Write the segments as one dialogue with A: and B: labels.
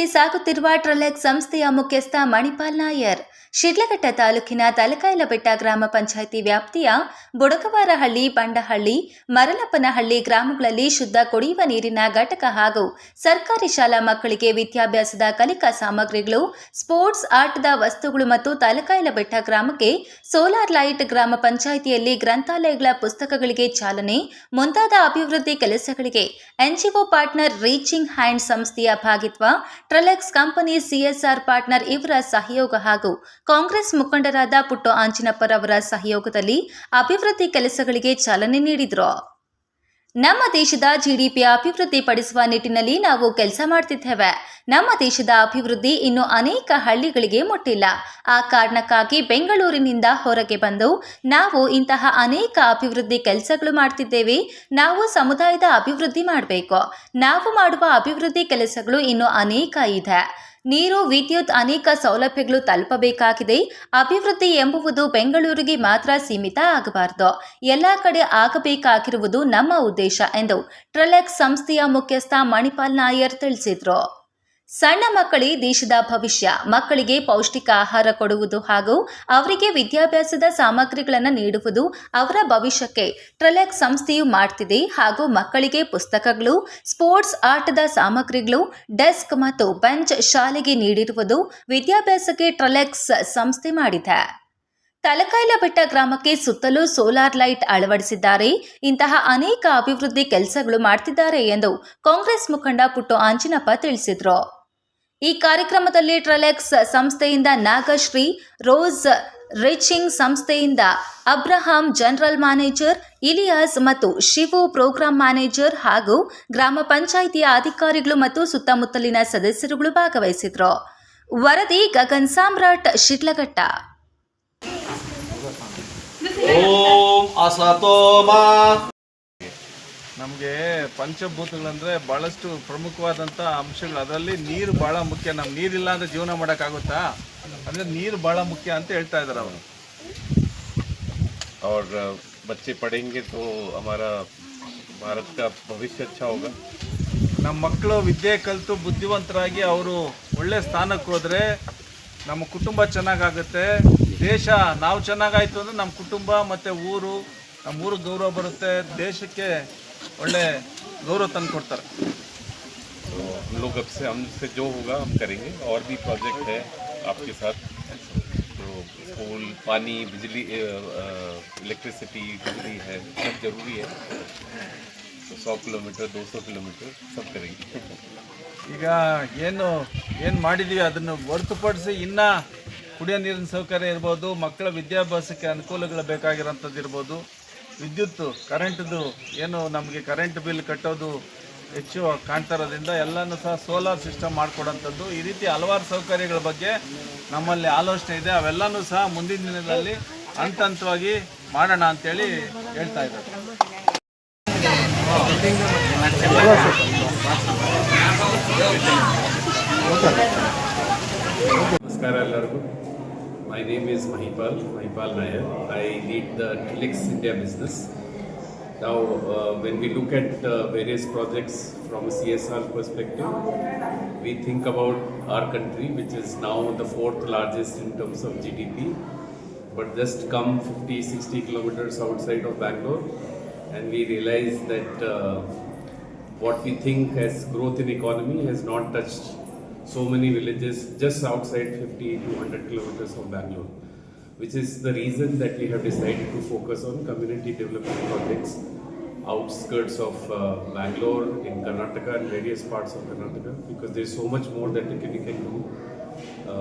A: ವೇಗದಲ್ಲಿ ಸಾಗುತ್ತಿರುವ ಟ್ರಲೆಕ್ ಸಂಸ್ಥೆಯ ಮುಖ್ಯಸ್ಥ ಮಣಿಪಾಲ್ ನಾಯರ್. ಶಿಡ್ಲಘಟ್ಟ ತಾಲೂಕಿನ ತಲಕಾಯಲಬೆಟ್ಟ ಗ್ರಾಮ ಪಂಚಾಯಿತಿ ವ್ಯಾಪ್ತಿಯ ಬುಡಕವಾರಹಳ್ಳಿ, ಬಂಡಹಳ್ಳಿ, ಮರಲಪ್ಪನಹಳ್ಳಿ ಗ್ರಾಮಗಳಲ್ಲಿ ಶುದ್ಧ ಕುಡಿಯುವ ನೀರಿನ ಘಟಕ ಹಾಗೂ ಸರ್ಕಾರಿ ಶಾಲಾ ಮಕ್ಕಳಿಗೆ ವಿದ್ಯಾಭ್ಯಾಸದ ಕಲಿಕಾ ಸಾಮಗ್ರಿಗಳು, ಸ್ಪೋರ್ಟ್ಸ್ ಆಟದ ವಸ್ತುಗಳು ಮತ್ತು ತಲಕಾಯಲಬೆಟ್ಟ ಗ್ರಾಮಕ್ಕೆ ಸೋಲಾರ್ ಲೈಟ್ ಗ್ರಾಮ ಪಂಚಾಯಿತಿಯಲ್ಲಿ ಗ್ರಂಥಾಲಯಗಳ ಪುಸ್ತಕಗಳಿಗೆ ಚಾಲನೆ, ಮುಂತಾದ ಅಭಿವೃದ್ಧಿ ಕೆಲಸಗಳಿಗೆ ಎನ್ಜಿಒ ಪಾರ್ಟ್ನರ್ ರೀಚಿಂಗ್ ಹ್ಯಾಂಡ್ ಸಂಸ್ಥೆಯ ಭಾಗಿತ್ವ ಟ್ರಲೆಕ್ಸ್ ಕಂಪನಿ ಸಿಎಸ್ಆರ್ ಪಾರ್ಟ್ನರ್ ಇವರ ಸಹಯೋಗ ಹಾಗೂ ಕಾಂಗ್ರೆಸ್ ಮುಖಂಡರಾದ ಪುಟ್ಟು ಆಂಜಿನಪ್ಪರವರ ಸಹಯೋಗದಲ್ಲಿ ಅಭಿವೃದ್ಧಿ ಕೆಲಸಗಳಿಗೆ ಚಾಲನೆ ನೀಡಿದರು. ನಮ್ಮ ದೇಶದ ಜಿಡಿಪಿ ಅಭಿವೃದ್ಧಿ ಪಡಿಸುವ ನಿಟ್ಟಿನಲ್ಲಿ ನಾವು ಕೆಲಸ ಮಾಡ್ತಿದ್ದೇವೆ. ನಮ್ಮ ದೇಶದ ಅಭಿವೃದ್ಧಿ ಇನ್ನು ಅನೇಕ ಹಳ್ಳಿಗಳಿಗೆ ಮುಟ್ಟಿಲ್ಲ. ಆ ಕಾರಣಕ್ಕಾಗಿ ಬೆಂಗಳೂರಿನಿಂದ ಹೊರಗೆ ಬಂದು ನಾವು ಇಂತಹ ಅನೇಕ ಅಭಿವೃದ್ಧಿ ಕೆಲಸಗಳು ಮಾಡ್ತಿದ್ದೇವೆ. ನಾವು ಸಮುದಾಯದ ಅಭಿವೃದ್ಧಿ ಮಾಡಬೇಕು. ನಾವು ಮಾಡುವ ಅಭಿವೃದ್ಧಿ ಕೆಲಸಗಳು ಇನ್ನು ಅನೇಕ ಇದೆ. ನೀರು, ವಿದ್ಯುತ್ ಅನೇಕ ಸೌಲಭ್ಯಗಳು ತಲುಪಬೇಕಾಗಿದೆ. ಅಭಿವೃದ್ಧಿ ಎಂಬುವುದು ಬೆಂಗಳೂರಿಗೆ ಮಾತ್ರ ಸೀಮಿತ ಆಗಬಾರದು. ಎಲ್ಲ ಕಡೆ ಆಗಬೇಕಾಗಿರುವುದು ನಮ್ಮ ಉದ್ದೇಶ ಎಂದು ಟ್ರಲೆಕ್ಸ್ ಸಂಸ್ಥೆಯ ಮುಖ್ಯಸ್ಥ ಮಣಿಪಾಲ್ ನಾಯರ್ ತಿಳಿಸಿದರು. ಸಣ್ಣ ಮಕ್ಕಳೇ ದೇಶದ ಭವಿಷ್ಯ. ಮಕ್ಕಳಿಗೆ ಪೌಷ್ಟಿಕ ಆಹಾರ ಕೊಡುವುದು ಹಾಗೂ ಅವರಿಗೆ ವಿದ್ಯಾಭ್ಯಾಸದ ಸಾಮಗ್ರಿಗಳನ್ನು ನೀಡುವುದು ಅವರ ಭವಿಷ್ಯಕ್ಕೆ ಟ್ರಲೆಕ್ ಸಂಸ್ಥೆಯು ಮಾಡ್ತಿದೆ ಹಾಗೂ ಮಕ್ಕಳಿಗೆ ಪುಸ್ತಕಗಳು, ಸ್ಪೋರ್ಟ್ಸ್ ಆಟದ ಸಾಮಗ್ರಿಗಳು, ಡೆಸ್ಕ್ ಮತ್ತು ಬೆಂಚ್ ಶಾಲೆಗೆ ನೀಡಿರುವುದು ವಿದ್ಯಾಭ್ಯಾಸಕ್ಕೆ ಟ್ರಲೆಕ್ಸ್ ಸಂಸ್ಥೆ ಮಾಡಿದೆ. ತಲಕಾಯಲಬೆಟ್ಟ ಗ್ರಾಮಕ್ಕೆ ಸುತ್ತಲೂ ಸೋಲಾರ್ ಲೈಟ್ ಅಳವಡಿಸಿದ್ದಾರೆ. ಇಂತಹ ಅನೇಕ ಅಭಿವೃದ್ಧಿ ಕೆಲಸಗಳು ಮಾಡ್ತಿದ್ದಾರೆ ಎಂದು ಕಾಂಗ್ರೆಸ್ ಮುಖಂಡ ಪುಟ್ಟು ಆಂಜಿನಪ್ಪ ತಿಳಿಸಿದರು. ಈ ಕಾರ್ಯಕ್ರಮದಲ್ಲಿ ಟ್ರಲೆಕ್ಸ್ ಸಂಸ್ಥೆಯಿಂದ ನಾಗಶ್ರೀ, ರೋಸ್ ರಿಚಿಂಗ್ ಸಂಸ್ಥೆಯಿಂದ ಅಬ್ರಹಾಂ ಜನರಲ್ ಮ್ಯಾನೇಜರ್, ಇಲಿಯಾಸ್ ಮತ್ತು ಶಿವು ಪ್ರೋಗ್ರಾಂ ಮ್ಯಾನೇಜರ್ ಹಾಗೂ ಗ್ರಾಮ ಪಂಚಾಯಿತಿಯ ಅಧಿಕಾರಿಗಳು ಮತ್ತು ಸುತ್ತಮುತ್ತಲಿನ ಸದಸ್ಯರುಗಳು ಭಾಗವಹಿಸಿದ್ರು. ವರದಿ ಗಗನ್ ಸಾಮ್ರಾಟ್, ಶಿಡ್ಲಘಟ್ಟ.
B: ಓಂ
C: ನಮಗೆ ಪಂಚಭೂತಗಳಂದ್ರೆ ಬಹಳಷ್ಟು ಪ್ರಮುಖವಾದಂಥ ಅಂಶಗಳು ಅದರಲ್ಲಿ ನೀರು ಬಹಳ ಮುಖ್ಯ ನಮ್ಗೆ ನೀರಿಲ್ಲ ಅಂದ್ರೆ ಜೀವನ ಮಾಡೋಕ್ಕಾಗುತ್ತಾ ಅಂದ್ರೆ ನೀರು ಬಹಳ ಮುಖ್ಯ ಅಂತ ಹೇಳ್ತಾ ಇದ್ದಾರೆ ಅವರು
B: और अ, बच्चे पढ़ेंगे तो हमारा भारत का भविष्य अच्छा होगा
C: ನಮ್ಮ ಮಕ್ಕಳು ವಿದ್ಯೆ ಕಲಿತು ಬುದ್ಧಿವಂತರಾಗಿ ಅವರು ಒಳ್ಳೆ ಸ್ಥಾನಕ್ಕೆ ಹೋದ್ರೆ ನಮ್ಮ ಕುಟುಂಬ ಚೆನ್ನಾಗಾಗುತ್ತೆ ದೇಶ ನಾವು ಚೆನ್ನಾಗಾಯ್ತು ಅಂದ್ರೆ ನಮ್ಮ ಕುಟುಂಬ ಮತ್ತೆ ಊರು ನಮ್ಮ ಊರಿಗೆ ಗೌರವ ಬರುತ್ತೆ ದೇಶಕ್ಕೆ ಒಳ್ಳೆ ಗೌರವ ತಂದು ಕೊಡ್ತಾರೆ
B: तो हम लोग अब से हमसे जो होगा हम करेंगे और भी प्रोजेक्ट है आपके साथ तो स्कूल पानी बिजली इलेक्ट्रिसिटी बिजली है सब जरूरी है तो सौ किलोमीटर दो सौ किलोमीटर सब करेंगे
C: ಈಗ ಏನು ಏನು ಮಾಡಿದ್ದೀವಿ ಅದನ್ನು ಹೊರತುಪಡಿಸಿ ಇನ್ನ ಕುಡಿಯೋ ನೀರಿನ ಸೌಕರ್ಯ ಇರ್ಬೋದು ಮಕ್ಕಳ ವಿದ್ಯಾಭ್ಯಾಸಕ್ಕೆ ಅನುಕೂಲಗಳು ಬೇಕಾಗಿರೋಂಥದ್ದು ಇರ್ಬೋದು ವಿದ್ಯುತ್ ಕರೆಂಟ್ದು, ಏನು ನಮಗೆ ಕರೆಂಟ್ ಬಿಲ್ ಕಟ್ಟೋದು ಹೆಚ್ಚು ಕಾಣ್ತಾ ಇರೋದ್ರಿಂದ ಎಲ್ಲನೂ ಸಹ ಸೋಲಾರ್ ಸಿಸ್ಟಮ್ ಮಾಡಿಕೊಡೋಂಥದ್ದು. ಈ ರೀತಿ ಹಲವಾರು ಸೌಕರ್ಯಗಳ ಬಗ್ಗೆ ನಮ್ಮಲ್ಲಿ ಆಲೋಚನೆ ಇದೆ. ಅವೆಲ್ಲನೂ ಸಹ ಮುಂದಿನ ದಿನದಲ್ಲಿ ಹಂತ ಹಂತವಾಗಿ ಮಾಡೋಣ ಅಂತೇಳಿ ಹೇಳ್ತಾ ಇದ್ದಾರೆ.
D: ನಮಸ್ಕಾರ ಎಲ್ಲರಿಗೂ. My name is Mahipal, Mahipal Nair. I lead the Telex India business. Now, uh, when we look at uh, various projects from a CSR perspective, we think about our country, which is now the fourth largest in terms of GDP, but just come 50 60 kilometers outside of Bangalore, and we realize that uh, what we think as growth in economy has not touched so many villages just outside 50 to 100 kilometers of Bangalore, which is the reason that we have decided to focus on community development projects outskirts of uh, Bangalore in Karnataka and various parts of Karnataka because there's so much more that we can, we can do. Uh,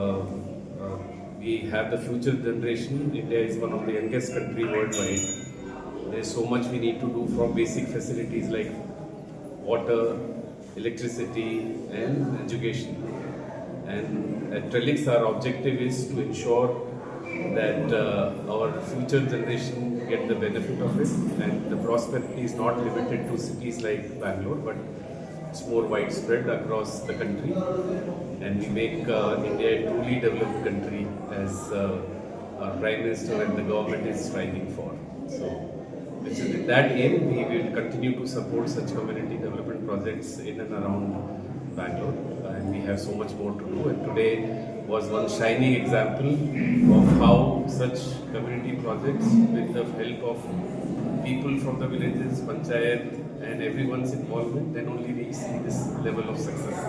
D: uh, we have the future generation. India is one of the youngest country worldwide. There's so much we need to do from basic facilities like water, electricity, and education. And at Trellix, our objective is to ensure that uh, our future generation get the benefit of it, and the prosperity is not limited to cities like Bangalore, but it's more widespread across the country, and we make uh, India a truly developed country as uh, our Prime Minister and the government is striving for. So. With that aim, we will continue to support such community development projects in and around Bangalore, and we have so much more to do. And today was one shining example of how such community projects, with the help of people from the villages, panchayat, and everyone's involvement, then only we see this level of success.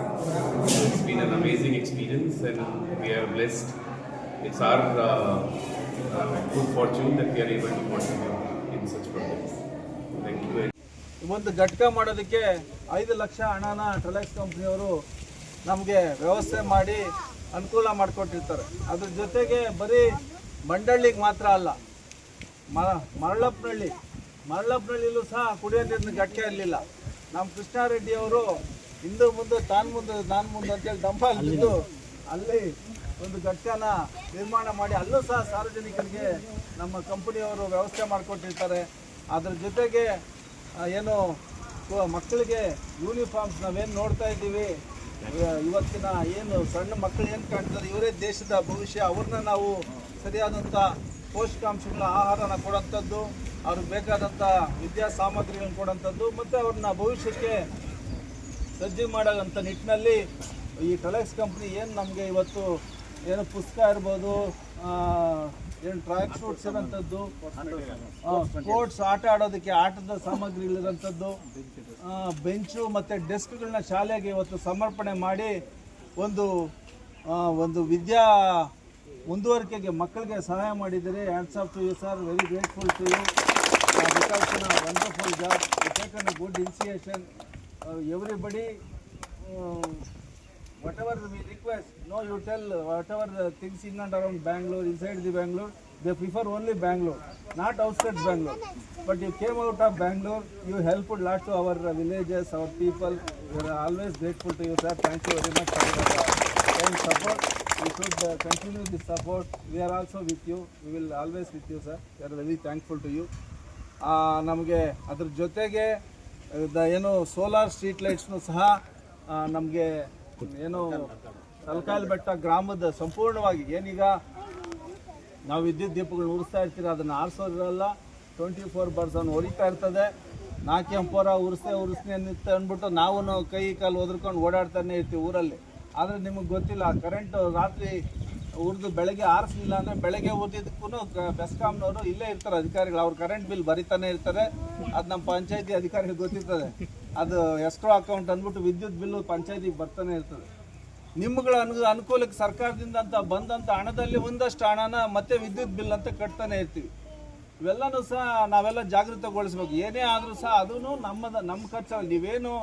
D: So it's been an amazing experience, and we are blessed. It's our uh, uh, good fortune that we are able to contribute in such projects. Thank you.
C: ಒಂದು ಘಟಕ ಮಾಡೋದಕ್ಕೆ ಐದು ಲಕ್ಷ ಹಣನ ಟ್ರಲೆಕ್ಸ್ ಕಂಪ್ನಿಯವರು ನಮಗೆ ವ್ಯವಸ್ಥೆ ಮಾಡಿ ಅನುಕೂಲ ಮಾಡಿಕೊಟ್ಟಿರ್ತಾರೆ. ಅದ್ರ ಜೊತೆಗೆ ಬರೀ ಮಂಡಳ್ಳಿಗೆ ಮಾತ್ರ ಅಲ್ಲ, ಮ ಮರಳಪ್ಪನಹಳ್ಳಿ ಮರಳಪ್ಪನಹಳ್ಳಿಲೂ ಸಹ ಕುಡಿಯೋ ನೀರಿನ ಘಟಕ ಇರಲಿಲ್ಲ. ನಮ್ಮ ಕೃಷ್ಣಾರೆಡ್ಡಿಯವರು ಹಿಂದೆ ಮುಂದೆ, ತಾನು ಮುಂದೆ, ನಾನು ಮುಂದೆ ಅಂತೇಳಿ ದಂಪ ಅಲ್ಲಿದ್ದು ಅಲ್ಲಿ ಒಂದು ಘಟಕನ ನಿರ್ಮಾಣ ಮಾಡಿ ಅಲ್ಲೂ ಸಹ ಸಾರ್ವಜನಿಕರಿಗೆ ನಮ್ಮ ಕಂಪನಿಯವರು ವ್ಯವಸ್ಥೆ ಮಾಡಿಕೊಟ್ಟಿರ್ತಾರೆ. ಅದ್ರ ಜೊತೆಗೆ ಏನು ಮಕ್ಕಳಿಗೆ ಯೂನಿಫಾರ್ಮ್ಸ್ ನಾವೇನು ನೋಡ್ತಾ ಇದ್ದೀವಿ? ಇವತ್ತಿನ ಏನು ಸಣ್ಣ ಮಕ್ಕಳು ಏನು ಕಾಣ್ತಾರೆ? ಇವರೇ ದೇಶದ ಭವಿಷ್ಯ, ಅವ್ರನ್ನ ನಾವು ಸರಿಯಾದಂಥ ಪೋಷಕಾಂಶಗಳ ಆಹಾರನ ಕೊಡೋಂಥದ್ದು, ಅವ್ರಿಗೆ ಬೇಕಾದಂಥ ವಿದ್ಯಾ ಸಾಮಗ್ರಿಗಳನ್ನ ಕೊಡೋಂಥದ್ದು, ಮತ್ತು ಅವ್ರನ್ನ ಭವಿಷ್ಯಕ್ಕೆ ಸಜ್ಜು ಮಾಡೋಂಥ ನಿಟ್ಟಿನಲ್ಲಿ ಈ ಟೆಲೆಕ್ಸ್ ಕಂಪ್ನಿ ಏನು ನಮಗೆ ಇವತ್ತು ಏನು ಪುಸ್ತಕ ಇರ್ಬೋದು ಏನು ಟ್ರ್ಯಾಕ್ ಸೂಟ್ಸ್ ಇರೋಂಥದ್ದು? ಸ್ಪೋರ್ಟ್ಸ್ ಆಟ ಆಡೋದಕ್ಕೆ ಆಟದ ಸಾಮಗ್ರಿ ಸಾಮಗ್ರಿಗಳಿರೋಂಥದ್ದು ಬೆಂಚು ಮತ್ತು ಡೆಸ್ಕ್ಗಳನ್ನ ಶಾಲೆಗೆ ಇವತ್ತು ಸಮರ್ಪಣೆ ಮಾಡಿ ಒಂದು ಒಂದು ವಿದ್ಯಾ ಮುಂದುವರಿಕೆಗೆ ಮಕ್ಕಳಿಗೆ ಸಹಾಯ ಮಾಡಿದರೆ hands off to you sir very grateful to you wonderful job taken a good initiation everybody whatever we request, no, you tell whatever the things in and around Bangalore, inside the Bangalore, they prefer only Bangalore, not outskirts Bangalore. But you came out of Bangalore, you helped lot to our uh, villages, our people. We are always grateful to you, sir. Thank you very much for your uh, support. We should uh, continue this support. We are also with you. We will always with you, sir. We are very thankful to you. ನಮಗೆ ಅದ್ರ ಜೊತೆಗೆ the ಏನು solar street ಲೈಟ್ಸ್ನು ಸಹ ನಮಗೆ ಏನು ತಲಕಾಲ್ ಬೆಟ್ಟ ಗ್ರಾಮದ ಸಂಪೂರ್ಣವಾಗಿ ಏನೀಗ ನಾವು ವಿದ್ಯುತ್ ದೀಪಗಳನ್ನ ಉರಿಸ್ತಾ ಇರ್ತೀರ, ಅದನ್ನು ಆರಿಸೋದಿರಲ್ಲ ಟ್ವೆಂಟಿ ಫೋರ್ ಬರ್ಸನ್ ಹೊರಿತಾ ಇರ್ತದೆ. ನಾಲ್ಕು ಎಂಪೋರ ಉರಿಸ್ತೇ ಉರಿಸ್ನೆ ನಿಂತ ಅಂದ್ಬಿಟ್ಟು ನಾವು ಕೈ ಕಾಲು ಒದ್ರಕೊಂಡು ಓಡಾಡ್ತಾನೆ ಇರ್ತೀವಿ ಊರಲ್ಲಿ. ಆದರೆ ನಿಮಗೆ ಗೊತ್ತಿಲ್ಲ ಕರೆಂಟ್ ರಾತ್ರಿ ಉರಿದು ಬೆಳಗ್ಗೆ ಆರಿಸಲಿಲ್ಲ ಅಂದರೆ ಬೆಳಗ್ಗೆ ಓದಿದ್ದಕ್ಕೂ ಬೆಸ್ಕಾಮ್ನವರು ಇಲ್ಲೇ ಇರ್ತಾರೆ ಅಧಿಕಾರಿಗಳು. ಅವ್ರು ಕರೆಂಟ್ ಬಿಲ್ ಬರಿತಾನೆ ಇರ್ತಾರೆ. ಅದು ನಮ್ಮ ಪಂಚಾಯತಿ ಅಧಿಕಾರಿಗಳು ಗೊತ್ತಿರ್ತದೆ. ಅದು ಎಸ್ಟ್ರೋ ಅಕೌಂಟ್ ಅಂದ್ಬಿಟ್ಟು ವಿದ್ಯುತ್ ಬಿಲ್ಲು ಪಂಚಾಯತಿಗೆ ಬರ್ತಾನೆ ಇರ್ತದೆ. ನಿಮ್ಗಳ ಅನು, ಅನುಕೂಲಕ್ಕೆ ಸರ್ಕಾರದಿಂದ ಅಂತ ಬಂದಂಥ ಹಣದಲ್ಲಿ ಒಂದಷ್ಟು ಹಣನ ಮತ್ತೆ ವಿದ್ಯುತ್ ಬಿಲ್ ಅಂತ ಕಟ್ತಾನೆ ಇರ್ತೀವಿ. ಇವೆಲ್ಲನೂ ಸಹ ನಾವೆಲ್ಲ ಜಾಗೃತಗೊಳಿಸ್ಬೇಕು. ಏನೇ ಆದರೂ ಸಹ ಅದೂ ನಮ್ಮದ, ನಮ್ಮ ಖರ್ಚಲ್ಲಿ. ನೀವೇನು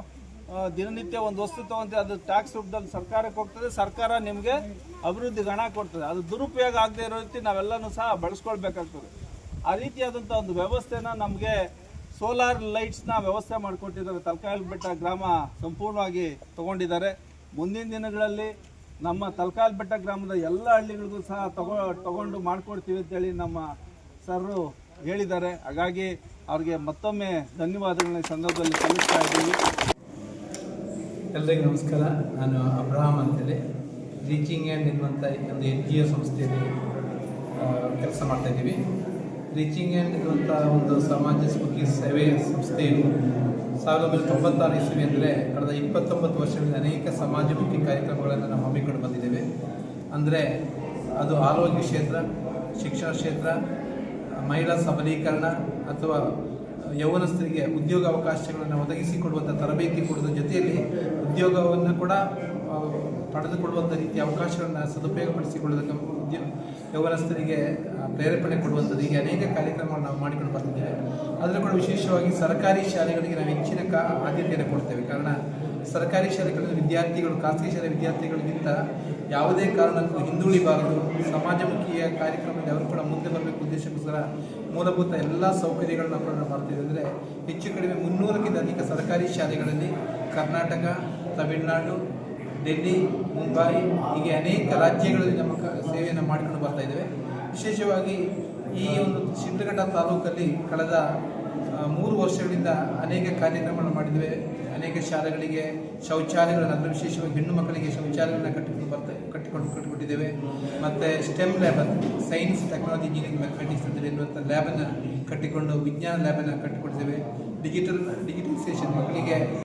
C: ದಿನನಿತ್ಯ ಒಂದು ವಸ್ತು ತೊಗೊಂತೀವಿ ಅದು ಟ್ಯಾಕ್ಸ್ ರೂಪದಲ್ಲಿ ಸರ್ಕಾರಕ್ಕೆ ಹೋಗ್ತದೆ, ಸರ್ಕಾರ ನಿಮಗೆ ಅಭಿವೃದ್ಧಿಗೆ ಹಣ ಕೊಡ್ತದೆ. ಅದು ದುರುಪಯೋಗ ಆಗದೆ ಇರೋ ರೀತಿ ನಾವೆಲ್ಲನೂ ಸಹ ಬಳಸ್ಕೊಳ್ಬೇಕಾಗ್ತದೆ. ಆ ರೀತಿಯಾದಂಥ ಒಂದು ವ್ಯವಸ್ಥೆನ ನಮಗೆ ಸೋಲಾರ್ ಲೈಟ್ಸ್ನ ವ್ಯವಸ್ಥೆ ಮಾಡಿಕೊಟ್ಟಿದ್ದಾರೆ. ತಲಕಾಯಲ್ ಬೆಟ್ಟ ಗ್ರಾಮ ಸಂಪೂರ್ಣವಾಗಿ ತಗೊಂಡಿದ್ದಾರೆ. ಮುಂದಿನ ದಿನಗಳಲ್ಲಿ ನಮ್ಮ ತಲಕಾಲ್ ಬೆಟ್ಟ ಗ್ರಾಮದ ಎಲ್ಲ ಹಳ್ಳಿಗಳಿಗೂ ಸಹ ತಗೋ, ತಗೊಂಡು ಮಾಡಿಕೊಡ್ತೀವಿ ಅಂತೇಳಿ ನಮ್ಮ ಸರ್ರು ಹೇಳಿದ್ದಾರೆ. ಹಾಗಾಗಿ ಅವ್ರಿಗೆ ಮತ್ತೊಮ್ಮೆ ಧನ್ಯವಾದಗಳನ್ನ ಸಂದರ್ಭದಲ್ಲಿ ಸಲ್ಲಿಸ್ತಾ ಇದ್ದೀವಿ.
E: ಎಲ್ಲರಿಗೂ ನಮಸ್ಕಾರ. ನಾನು ಅಬ್ರಹಾಮ್ ಅಂತೇಳಿ. ರೀಚಿಂಗ್ ಆ್ಯಂಡ್ ಎನ್ನುವಂಥ ಒಂದು ಎನ್ ಜಿ ಒ ಸಂಸ್ಥೆಯಲ್ಲಿ ಕೆಲಸ ಮಾಡ್ತಾಯಿದ್ದೀವಿ ರೀಚಿಂಗ್ ಆ್ಯಂಡ್ ಇರುವಂಥ ಒಂದು ಸಮಾಜ ಸ್ಮುಖಿ ಸೇವೆ ಸಂಸ್ಥೆಯು ಸಾವಿರದ ಒಂಬೈನೂರ ತೊಂಬತ್ತಾರು ಇಸ್ವಿ ಅಂದರೆ ಕಳೆದ ಇಪ್ಪತ್ತೊಂಬತ್ತು ವರ್ಷಗಳಿಂದ ಅನೇಕ ಸಮಾಜಮುಖಿ ಕಾರ್ಯಕ್ರಮಗಳನ್ನು ನಾವು ಹಮ್ಮಿಕೊಂಡು ಬಂದಿದ್ದೇವೆ. ಅಂದರೆ ಅದು ಆರೋಗ್ಯ ಕ್ಷೇತ್ರ, ಶಿಕ್ಷಣ ಕ್ಷೇತ್ರ, ಮಹಿಳಾ ಸಬಲೀಕರಣ ಅಥವಾ ಯೌವನಸ್ಥರಿಗೆ ಉದ್ಯೋಗ ಅವಕಾಶಗಳನ್ನು ಒದಗಿಸಿಕೊಡುವಂಥ ತರಬೇತಿ ಕೊಡುವ ಜೊತೆಯಲ್ಲಿ ಉದ್ಯೋಗವನ್ನು ಕೂಡ ಪಡೆದುಕೊಳ್ಳುವಂಥ ರೀತಿಯ ಅವಕಾಶಗಳನ್ನು ಸದುಪಯೋಗಪಡಿಸಿಕೊಳ್ಳೋದಕ್ಕೆ ಪಡಿಸಿಕೊಳ್ಳೋದಕ್ಕೆ ಯೌವನಸ್ಥರಿಗೆ ವ್ಯವಹಾರಸ್ಥರಿಗೆ ಪ್ರೇರೇಪಣೆ ಕೊಡುವಂಥದ್ದು ಹೀಗೆ ಅನೇಕ ಕಾರ್ಯಕ್ರಮಗಳನ್ನು ನಾವು ಮಾಡಿಕೊಂಡು ಬರ್ತಿದ್ದೇವೆ. ಅದರಲ್ಲೂ ಕೂಡ ವಿಶೇಷವಾಗಿ ಸರ್ಕಾರಿ ಶಾಲೆಗಳಿಗೆ ನಾವು ಹೆಚ್ಚಿನ ಕಾ, ಆದ್ಯತೆಯನ್ನು ಕೊಡ್ತೇವೆ. ಕಾರಣ ಸರ್ಕಾರಿ ಶಾಲೆಗಳಲ್ಲಿ ವಿದ್ಯಾರ್ಥಿಗಳು, ಖಾಸಗಿ ಶಾಲೆ ವಿದ್ಯಾರ್ಥಿಗಳಿಗಿಂತ ಯಾವುದೇ ಕಾರಣಕ್ಕೂ ಹಿಂದುಳಿಬಾರದು. ಸಮಾಜಮುಖಿಯ ಕಾರ್ಯಕ್ರಮದಲ್ಲಿ ಅವರು ಕೂಡ ಮುಂದೆ ಬರಬೇಕು ಉದ್ದೇಶಕ್ಕೋಸ್ಕರ ಮೂಲಭೂತ ಎಲ್ಲ ಸೌಕರ್ಯಗಳನ್ನ ನಾವು ಮಾಡ್ತೀವಿ. ಅಂದರೆ ಹೆಚ್ಚು ಕಡಿಮೆ ಮುನ್ನೂರಕ್ಕಿಂತ ಅಧಿಕ ಸರ್ಕಾರಿ ಶಾಲೆಗಳಲ್ಲಿ ಕರ್ನಾಟಕ, ತಮಿಳುನಾಡು ಡೆಲ್ಲಿ ಮುಂಬೈ, ಹೀಗೆ ಅನೇಕ ರಾಜ್ಯಗಳಲ್ಲಿ ನಮ್ಮ ಕ ಸೇವೆಯನ್ನು ಮಾಡಿಕೊಂಡು ಬರ್ತಾ ಇದ್ದೇವೆ. ವಿಶೇಷವಾಗಿ ಈ ಒಂದು ಶಿಡ್ಲಘಟ್ಟ ತಾಲೂಕಲ್ಲಿ ಕಳೆದ ಮೂರು ವರ್ಷಗಳಿಂದ ಅನೇಕ ಕಾರ್ಯಕ್ರಮಗಳನ್ನು ಮಾಡಿದ್ದೇವೆ. ಅನೇಕ ಶಾಲೆಗಳಿಗೆ ಶೌಚಾಲಯಗಳನ್ನು, ಅದರ ವಿಶೇಷವಾಗಿ ಹೆಣ್ಣು ಮಕ್ಕಳಿಗೆ ಶೌಚಾಲಯಗಳನ್ನು ಕಟ್ಟಿಕೊಂಡು ಬರ್ತಾ, ಕಟ್ಟಿಕೊಂಡು ಕಟ್ಟಿಕೊಟ್ಟಿದ್ದೇವೆ. ಮತ್ತು ಸ್ಟೆಮ್ ಲ್ಯಾಬ್ ಅಂತ ಸೈನ್ಸ್ ಟೆಕ್ನಾಲಜಿ ಇಂಜಿನಿಯರಿಂಗ್ ಮ್ಯಾಥಮೆಟಿಕ್ಸ್ ಅಂತ ಎನ್ನುವಂಥ ಲ್ಯಾಬನ್ನು ಕಟ್ಟಿಕೊಂಡು, ವಿಜ್ಞಾನ ಲ್ಯಾಬನ್ನು ಕಟ್ಟಿಕೊಟ್ಟಿದ್ದೇವೆ. ಡಿಜಿಟಲ್ ಡಿಜಿಟಲೈಸೇಷನ್ ಮಕ್ಕಳಿಗೆ